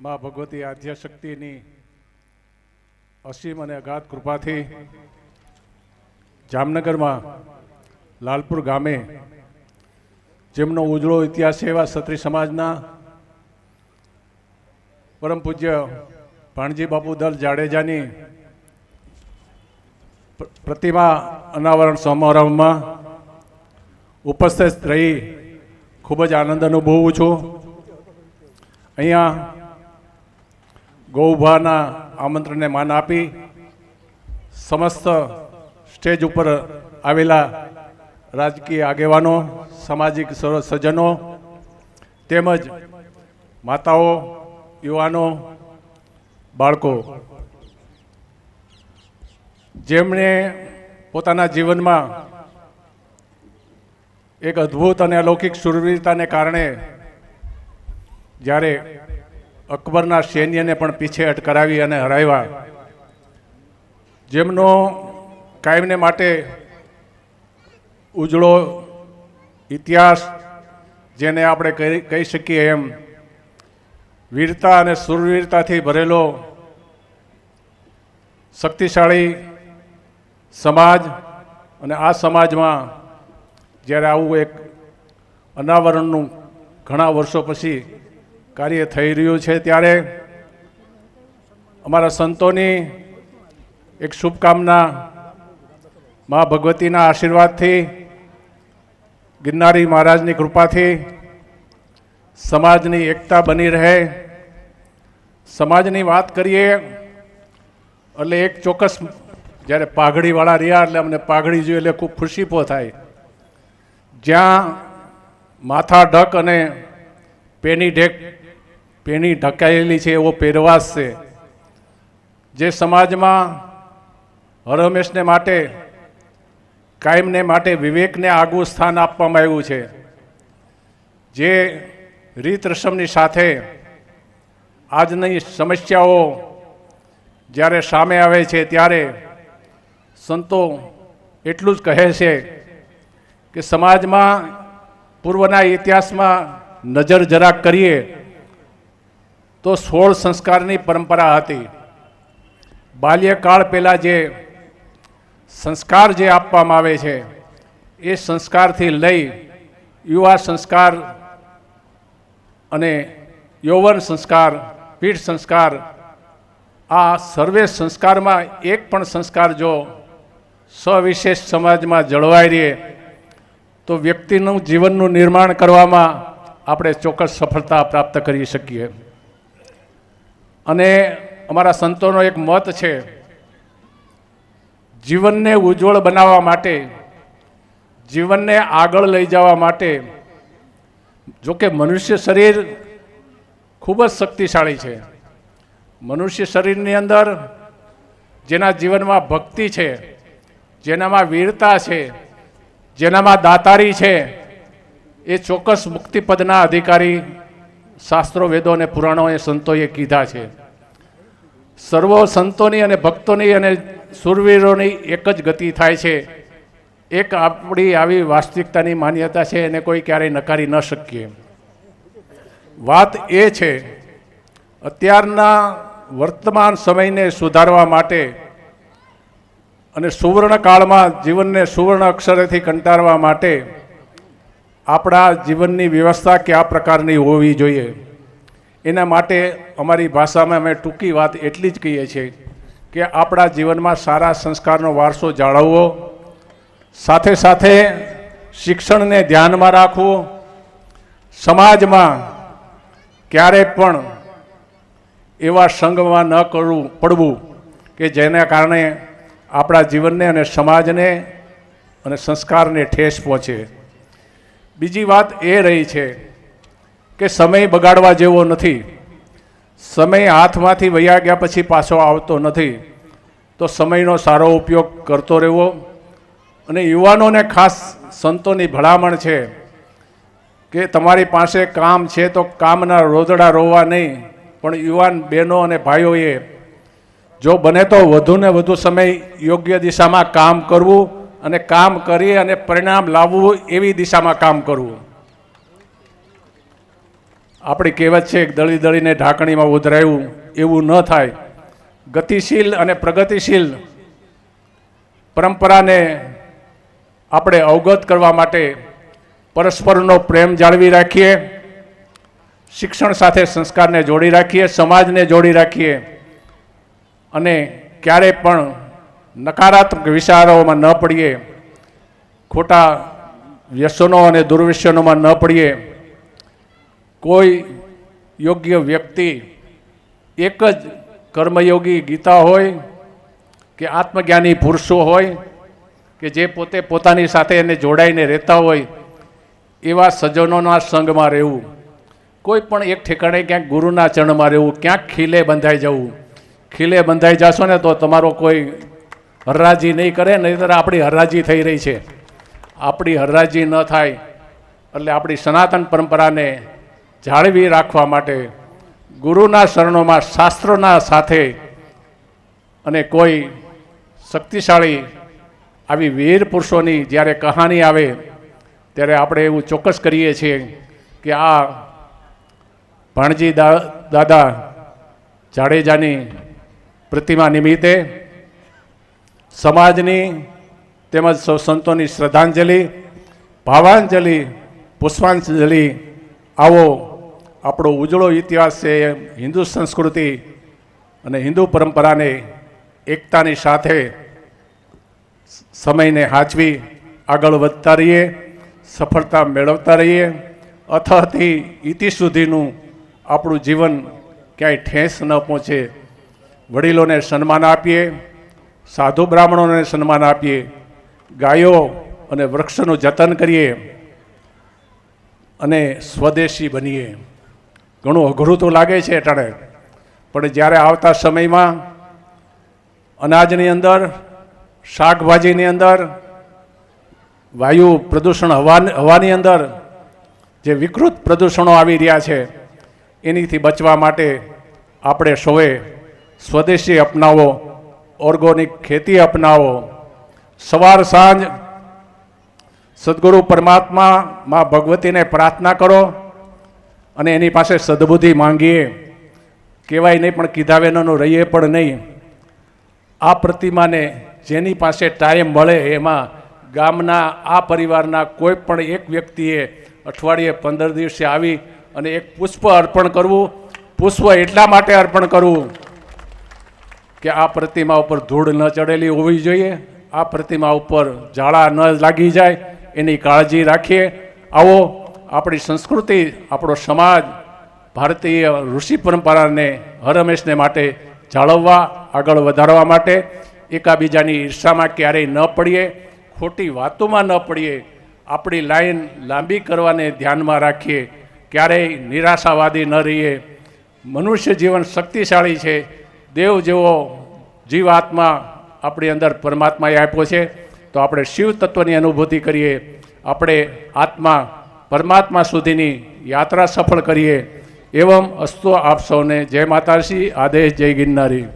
મા ભગવતી આદ્યશક્તિની અસીમ અને અગાધ કૃપાથી જામનગરમાં લાલપુર ગામે જેમનો ઉજળો ઇતિહાસ એવા ક્ષત્રિય સમાજના પરમ પૂજ્ય ભાણજી બાપુ દલ જાડેજાની પ્રતિમા અનાવરણ સમારંભમાં ઉપસ્થિત રહી ખૂબ જ આનંદ અનુભવું છું. અહીંયા ગૌભાના આમંત્રણને માન આપી સમસ્ત સ્ટેજ ઉપર આવેલા રાજકીય આગેવાનો, સામાજિક સજ્જનો તેમજ માતાઓ, યુવાનો, બાળકો, જેમણે પોતાના જીવનમાં એક અદ્ભુત અને અલૌકિક સુરવીરતાને કારણે જ્યારે અકબરના સૈન્યને પણ પીછેહટ કરાવી અને હરાવ્યા. જેમનો કાયમને માટે ઉજળો ઇતિહાસ જેને આપણે કહી કહી શકીએ એમ, વીરતા અને સુરવીરતાથી ભરેલો શક્તિશાળી સમાજ અને આ સમાજમાં જ્યારે આવું એક અનાવરણનું ઘણા વર્ષો પછી કાર્ય થઈ રહ્યું છે ત્યારે અમારા સંતોની એક શુભકામના મા ભગવતીના આશીર્વાદથી, ગિરનારી મહારાજની કૃપાથી સમાજની એકતા બની રહે. સમાજની વાત કરીએ, એટલે એક ચોક્કસ જ્યારે પાઘડીવાળા રહ્યા એટલે અમને પાઘડી જોઈએ એટલે ખૂબ ખુશીપો થાય. જ્યાં માથા ઢક અને પેની ઢેક પેની ઢકાયેલી છે, એવો પહેરવાશ છે. જે સમાજમાં હરહંમેશને માટે, કાયમને માટે, વિવેકને આગવું સ્થાન આપવામાં આવ્યું છે. જે રીત રસમની સાથે આજની સમસ્યાઓ જ્યારે સામે આવે છે, ત્યારે સંતો એટલું જ કહે છે કે સમાજમાં પૂર્વના ઇતિહાસમાં નજર જરાક કરીએ તો સોળ સંસ્કારની પરંપરા હતી. બાલ્યકાળ પહેલાં જે સંસ્કાર જે આપવામાં આવે છે, એ સંસ્કારથી લઈ યુવા સંસ્કાર અને યૌવન સંસ્કાર પીઠ સંસ્કાર, આ સર્વે સંસ્કારમાં એક પણ સંસ્કાર જો સવિશેષ સમાજમાં જળવાઈ રહે, તો વ્યક્તિનું જીવનનું નિર્માણ કરવામાં આપણે ચોક્કસ સફળતા પ્રાપ્ત કરી શકીએ. અને અમારા સંતોનો એક મત છે, જીવનને ઉજ્જવળ બનાવવા માટે, જીવનને આગળ લઈ જવા માટે જો કે મનુષ્ય શરીર ખૂબ જ શક્તિશાળી છે. મનુષ્ય શરીરની અંદર જેના જીવનમાં ભક્તિ છે, જેનામાં વીરતા છે, જેનામાં દાતારી છે, એ ચોક્કસ મુક્તિપદના અધિકારી શાસ્ત્રો વેદો અને પુરાણોએ સંતોએ કીધા છે. સર્વો સંતોની અને ભક્તોની અને સુરવીરોની એક જ ગતિ થાય છે. એક આપણી આવી વાસ્તવિકતાની માન્યતા છે, એને કોઈ ક્યારેય નકારી ન શકીએ. વાત એ છે, અત્યારના વર્તમાન સમયને સુધારવા માટે અને સુવર્ણકાળમાં જીવનને સુવર્ણ અક્ષરેથી કંટાળવા માટે આપણા જીવનની વ્યવસ્થા કયા પ્રકારની હોવી જોઈએ. એના માટે અમારી ભાષામાં અમે ટૂંકી વાત એટલી જ કહીએ છીએ કે આપણા જીવનમાં સારા સંસ્કારનો વારસો જાળવવો, સાથે સાથે શિક્ષણને ધ્યાનમાં રાખવું, સમાજમાં ક્યારે પણ એવા સંઘમાં ન કરવું, પડવું કે જેના કારણે આપણા જીવનને અને સમાજને અને સંસ્કારને ઠેસ પહોંચે. બીજી વાત એ રહી છે કે સમય બગાડવા જેવો નથી. સમય હાથમાંથી વયા ગયા પછી પાછો આવતો નથી. તો સમયનો સારો ઉપયોગ કરતો રહેવો અને યુવાનોને ખાસ સંતોની ભલામણ છે કે તમારી પાસે કામ છે તો કામના રોદડા રોવા નહીં, પણ યુવાન બહેનો અને ભાઈઓએ જો બને તો વધુને વધુ સમય યોગ્ય દિશામાં કામ કરવું અને કામ કરી અને પરિણામ લાવવું એવી દિશામાં કામ કરવું. આપણી કહેવત છે દળી દળીને ઢાંકણીમાં ઉધરાયું એવું ન થાય. ગતિશીલ અને પ્રગતિશીલ પરંપરાને આપણે અવગત કરવા માટે પરસ્પરનો પ્રેમ જાળવી રાખીએ, શિક્ષણ સાથે સંસ્કારને જોડી રાખીએ, સમાજને જોડી રાખીએ અને ક્યારેય પણ નકારાત્મક વિચારોમાં ન પડીએ, ખોટા વ્યસનો અને દુર્વ્યસનોમાં ન પડીએ. કોઈ યોગ્ય વ્યક્તિ એક જ કર્મયોગી ગીતા હોય કે આત્મજ્ઞાની પુરુષો હોય કે જે પોતે પોતાની સાથે એને જોડાઈને રહેતા હોય, એવા સજ્જનોના સંગમાં રહેવું. કોઈ પણ એક ઠેકાણે ક્યાંક ગુરુના ચરણમાં રહેવું, ક્યાંક ખીલે બંધાઈ જવું. ખીલે બંધાઈ જશો ને તો તમારો કોઈ હરરાજી નહીં કરે, નહીંતર આપણી હરરાજી થઈ રહી છે. આપણી હરરાજી ન થાય એટલે આપણી સનાતન પરંપરાને જાળવી રાખવા માટે ગુરુના શરણોમાં, શાસ્ત્રોના સાથે અને કોઈ શક્તિશાળી આવી વીર પુરુષોની જ્યારે કહાની આવે, ત્યારે આપણે એવું ચોક્કસ કરીએ છીએ કે આ ભાણજી દા, દાદા જાડેજાની પ્રતિમા નિમિત્તે સમાજની તેમજ સૌ સંતોની શ્રદ્ધાંજલિ, ભાવાંજલિ, પુષ્પાંજલિ, આવો આપણો ઉજળો ઇતિહાસ છે હિન્દુ સંસ્કૃતિ અને હિન્દુ પરંપરાને એકતાની સાથે સમયને હાચવી, આગળ વધતા રહીએ, સફળતા મેળવતા રહીએ અથથી ઇતિ સુધીનું આપણું જીવન ક્યાંય ઠેસ ન પહોંચે. વડીલોને સન્માન આપીએ સાધુ બ્રાહ્મણોને સન્માન આપીએ, ગાયો અને વૃક્ષનું જતન કરીએ અને સ્વદેશી બનીએ. ઘણું અઘરું તો લાગે છે અટાણે પણ જ્યારે આવતા સમયમાં અનાજની અંદર, શાકભાજીની અંદર, વાયુ પ્રદૂષણ હવા, હવાની અંદર જે વિકૃત પ્રદૂષણો આવી રહ્યા છે, એનીથી બચવા માટે આપણે સૌએ સ્વદેશી અપનાવો ઓર્ગોનિક ખેતી અપનાવો. સવાર સાંજ સદગુરુ પરમાત્મા માં ભગવતીને પ્રાર્થના કરો અને એની પાસે સદબુદ્ધિ માંગીએ. કહેવાય નહીં પણ કીધા વિનાનું રહીએ પણ નહીં. આ પ્રતિમાને જેની પાસે ટાઈમ મળે એમાં ગામના આ પરિવારના કોઈ પણ એક વ્યક્તિએ અઠવાડિયે પંદર દિવસે આવી અને એક પુષ્પ અર્પણ કરવું. પુષ્પ એટલા માટે અર્પણ કરવું કે આ પ્રતિમા ઉપર ધૂળ ન ચડેલી હોવી જોઈએ, આ પ્રતિમા ઉપર ઝાડા ન લાગી જાય, એની કાળજી રાખીએ. આવો, આપણી સંસ્કૃતિ, આપણો સમાજ ભારતીય ઋષિ પરંપરાને હર હંમેશને માટે જાળવવા, આગળ વધારવા માટે એકાબીજાની ઈર્ષામાં ક્યારેય ન પડીએ, ખોટી વાતોમાં ન પડીએ, આપણી લાઈન લાંબી કરવાને ધ્યાનમાં રાખીએ, ક્યારેય નિરાશાવાદી ન રહીએ. મનુષ્ય જીવન શક્તિશાળી છે દેવ જેવો જીવાત્મા આપણી અંદર પરમાત્માએ આપ્યો છે, તો આપણે શિવ તત્વની અનુભૂતિ કરીએ, આપણે આત્મા પરમાત્મા સુધીની યાત્રા સફળ કરીએ, એવમ અસ્તુ આપ સૌને જય માતાશ્રી આદેશ જય ગિરનારી.